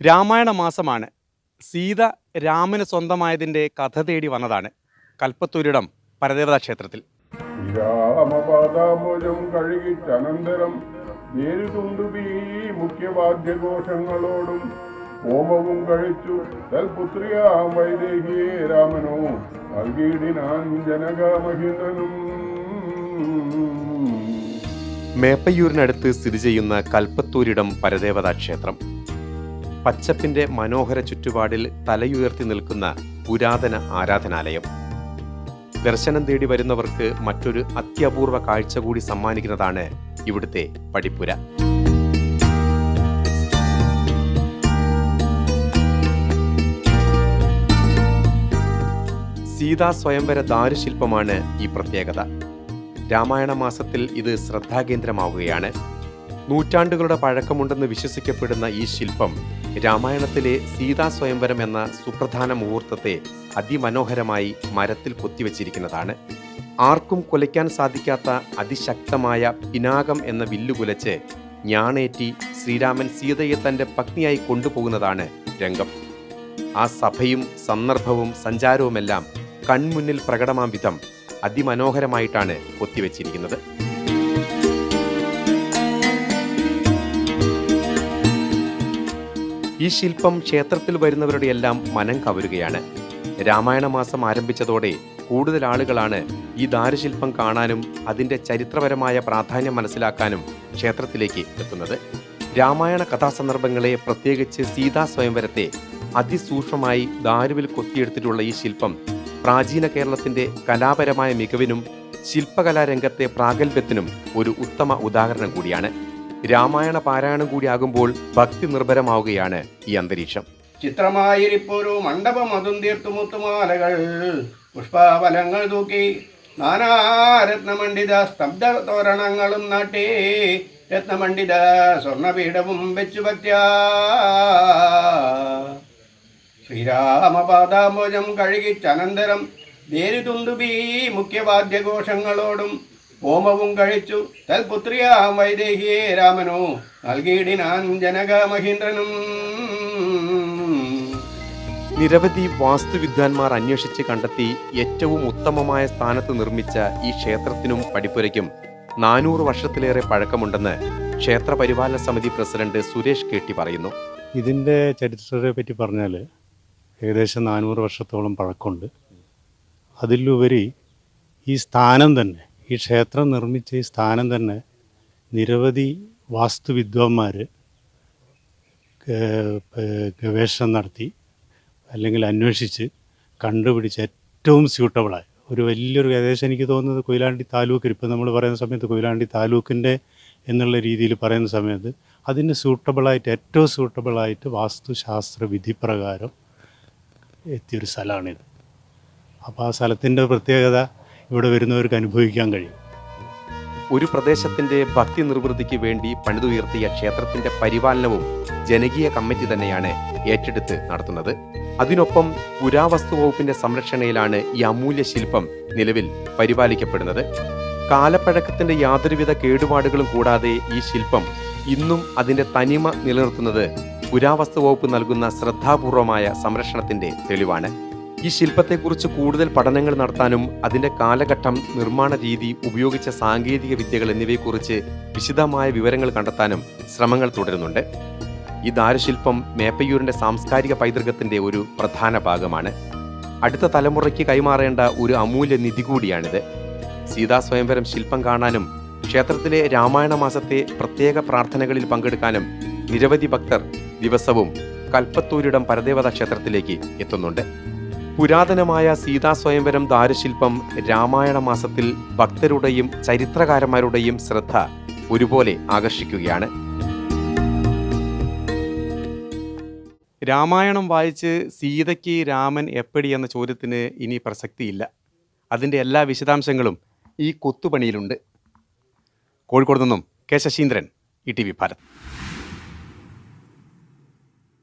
രാമായണ മാസമാണ് സീത രാമന് സ്വന്തമായതിന്റെ കഥ തേടി വന്നതാണ് കൽപ്പത്തൂരിടം പരദേവതാ ക്ഷേത്രത്തിൽ. ശ്രീരാമപാദാംബുജം കഴുകിച്ചനന്തരം നേരിതുണ്ടുബീ മുഖ്യവാദ്യഘോഷങ്ങളോടും ഹോമവും കഴിച്ചു തൽപുത്രിയാം വൈദേഹിയെ രാമനോ നൽകിയിടിനാൻ ജനകമഹിന്ദ്രനും. മേപ്പയ്യൂരിനടുത്ത് സ്ഥിതി ചെയ്യുന്ന കൽപ്പത്തൂരിടം പരദേവതാ ക്ഷേത്രം. പച്ചപ്പിന്റെ മനോഹര ചുറ്റുപാടിൽ തലയുയർത്തി നിൽക്കുന്ന പുരാതന ആരാധനാലയം. ദർശനം തേടി വരുന്നവർക്ക് മറ്റൊരു അത്യപൂർവ കാഴ്ച കൂടി സമ്മാനിക്കുന്നതാണ് ഇവിടുത്തെ പടിപ്പുര. സീതാ സ്വയംവര ദാരുശില്പമാണ് ഈ പ്രത്യേകത. രാമായണ മാസത്തിൽ ഇത് ശ്രദ്ധാകേന്ദ്രമാവുകയാണ്. നൂറ്റാണ്ടുകളുടെ പഴക്കമുണ്ടെന്ന് വിശ്വസിക്കപ്പെടുന്ന ഈ ശില്പം രാമായണത്തിലെ സീതാ സ്വയംവരം എന്ന സുപ്രധാന മുഹൂർത്തത്തെ അതിമനോഹരമായി മരത്തിൽ കൊത്തിവെച്ചിരിക്കുന്നതാണ്. ആർക്കും കുലയ്ക്കാൻ സാധിക്കാത്ത അതിശക്തമായ പിനാകം എന്ന വില്ലു കുലച്ച് ഞാണേറ്റി ശ്രീരാമൻ സീതയെ തന്റെ പത്നിയായി കൊണ്ടുപോകുന്നതാണ് രംഗം. ആ സഭയും സന്ദർഭവും സഞ്ചാരവുമെല്ലാം കൺമുന്നിൽ പ്രകടമാം വിധം അതിമനോഹരമായിട്ടാണ് കൊത്തിവെച്ചിരിക്കുന്നത്. ഈ ശില്പം ക്ഷേത്രത്തിൽ വരുന്നവരുടെ എല്ലാം മനം കവരുകയാണ്. രാമായണ മാസം ആരംഭിച്ചതോടെ കൂടുതൽ ആളുകളാണ് ഈ ദാരുശില്പം കാണാനും അതിന്റെ ചരിത്രപരമായ പ്രാധാന്യം മനസ്സിലാക്കാനും ക്ഷേത്രത്തിലേക്ക് എത്തുന്നത്. രാമായണ കഥാസന്ദർഭങ്ങളെ പ്രത്യേകിച്ച് സീതാ സ്വയംവരത്തെ അതിസൂക്ഷ്മമായി ദാരുവിൽ കൊത്തിയെടുത്തിട്ടുള്ള ഈ ശില്പം പ്രാചീന കേരളത്തിന്റെ കലാപരമായ മികവിനും ശില്പകലാരംഗത്തെ പ്രാഗൽഭ്യത്തിനും ഒരു ഉത്തമ ഉദാഹരണം കൂടിയാണ്. രാമായണ പാരായണം കൂടിയാകുമ്പോൾ ഭക്തി നിർഭരമാവുകയാണ് ഈ അന്തരീക്ഷം. ചിത്രമായിരിപ്പൊരു മണ്ഡപം അതും തീർത്തുമുത്തുമാലകൾ പുഷ്പാവലങ്ങൾ തൂക്കി നാനാരത്നമണ്ഡിത സ്തബ്ധ തോരണങ്ങളും നാട്ടി രത്നമണ്ഡിത സ്വർണപീഠവും വെച്ചു ഭക്ത്യാ ശ്രീരാമപാദാംബോജം കഴുകിച്ചനന്തരം ദേരിതുണ്ടുബീ മുഖ്യവാദ്യഘോഷങ്ങളോടും ഹോമവും കഴിച്ചു. തൽപുത്രിയാം വൈദേഹിയെ രാമനോ. നൽകിയിടിനാൻ ജനകമഹീന്ദ്രനും. നിരവധി വാസ്തുവിദ്വാൻമാർ അന്വേഷിച്ച് കണ്ടെത്തി ഏറ്റവും ഉത്തമമായ സ്ഥാനത്ത് നിർമ്മിച്ച ഈ ക്ഷേത്രത്തിനും പടിപ്പുരയ്ക്കും നാനൂറ് വർഷത്തിലേറെ പഴക്കമുണ്ടെന്ന് ക്ഷേത്ര പരിപാലന സമിതി പ്രസിഡന്റ് സുരേഷ് കേട്ടി പറയുന്നു. ഇതിന്റെ ചരിത്രത്തെ പറ്റി പറഞ്ഞാൽ ഏകദേശം നാനൂറ് വർഷത്തോളം പഴക്കമുണ്ട്. അതിലുപരി ഈ സ്ഥാനം തന്നെ ഈ ക്ഷേത്രം നിർമ്മിച്ച ഈ സ്ഥാനം തന്നെ നിരവധി വാസ്തുവിദ്വാൻമാർ ഗവേഷണം നടത്തി അല്ലെങ്കിൽ അന്വേഷിച്ച് കണ്ടുപിടിച്ച് ഏറ്റവും സ്യൂട്ടബിളായി ഒരു വലിയൊരു ഏകദേശം എനിക്ക് തോന്നുന്നത് കൊയിലാണ്ടി താലൂക്കിൽ ഇപ്പം നമ്മൾ പറയുന്ന സമയത്ത് കൊയിലാണ്ടി താലൂക്കിന്റെ എന്നുള്ള രീതിയിൽ പറയുന്ന സമയത്ത് അതിന് സ്യൂട്ടബിളായിട്ട് ഏറ്റവും സ്യൂട്ടബിളായിട്ട് വാസ്തുശാസ്ത്ര വിധി പ്രകാരം എത്തിയൊരു സ്ഥലമാണിത്. അപ്പോൾ ആ സ്ഥലത്തിന്റെ പ്രത്യേകത ഇവിടെ വരുന്നവർക്ക് അനുഭവിക്കാൻ കഴിയും. ഒരു പ്രദേശത്തിന്റെ ഭക്തി നിർവൃത്തിക്ക് വേണ്ടി പണിതുയർത്തിയ ക്ഷേത്രത്തിന്റെ പരിപാലനവും ജനകീയ കമ്മിറ്റി തന്നെയാണ് ഏറ്റെടുത്ത് നടത്തുന്നത്. അതിനൊപ്പം പുരാവസ്തു വകുപ്പിന്റെ സംരക്ഷണയിലാണ് ഈ അമൂല്യ ശില്പം നിലവിൽ പരിപാലിക്കപ്പെടുന്നത്. കാലപ്പഴക്കത്തിന്റെ യാതൊരുവിധ കേടുപാടുകളും കൂടാതെ ഈ ശില്പം ഇന്നും അതിന്റെ തനിമ നിലനിർത്തുന്നത് പുരാവസ്തു വകുപ്പ് നൽകുന്ന ശ്രദ്ധാപൂർവമായ സംരക്ഷണത്തിന്റെ തെളിവാണ്. ഈ ശില്പത്തെക്കുറിച്ച് കൂടുതൽ പഠനങ്ങൾ നടത്താനും അതിന്റെ കാലഘട്ടം നിർമ്മാണ രീതി ഉപയോഗിച്ച സാങ്കേതിക വിദ്യകൾ എന്നിവയെക്കുറിച്ച് വിശദമായ വിവരങ്ങൾ കണ്ടെത്താനും ശ്രമങ്ങൾ തുടരുന്നുണ്ട്. ഈ ദാരുശില്പം മേപ്പയ്യൂരിന്റെ സാംസ്കാരിക പൈതൃകത്തിന്റെ ഒരു പ്രധാന ഭാഗമാണ്. അടുത്ത തലമുറയ്ക്ക് കൈമാറേണ്ട ഒരു അമൂല്യ നിധി കൂടിയാണിത്. സീതാ സ്വയംവരം ശില്പം കാണാനും ക്ഷേത്രത്തിലെ രാമായണ മാസത്തെ പ്രത്യേക പ്രാർത്ഥനകളിൽ പങ്കെടുക്കാനും നിരവധി ഭക്തർ ദിവസവും കൽപ്പത്തൂരിടം പരദേവതാ ക്ഷേത്രത്തിലേക്ക് എത്തുന്നുണ്ട്. പുരാതനമായ സീതാ സ്വയംവരം ദാരുശില്പം രാമായണ മാസത്തിൽ ഭക്തരുടെയും ചരിത്രകാരന്മാരുടെയും ശ്രദ്ധ ഒരുപോലെ ആകർഷിക്കുകയാണ്. രാമായണം വായിച്ച് സീതയ്ക്ക് രാമൻ എപ്പടി എന്ന ചോദ്യത്തിന് ഇനി പ്രസക്തിയില്ല. അതിന്റെ എല്ലാ വിശദാംശങ്ങളും ഈ കൊത്തുപണിയിലുണ്ട്. കോഴിക്കോട് നിന്നും K Sasheendran E T V Bharat.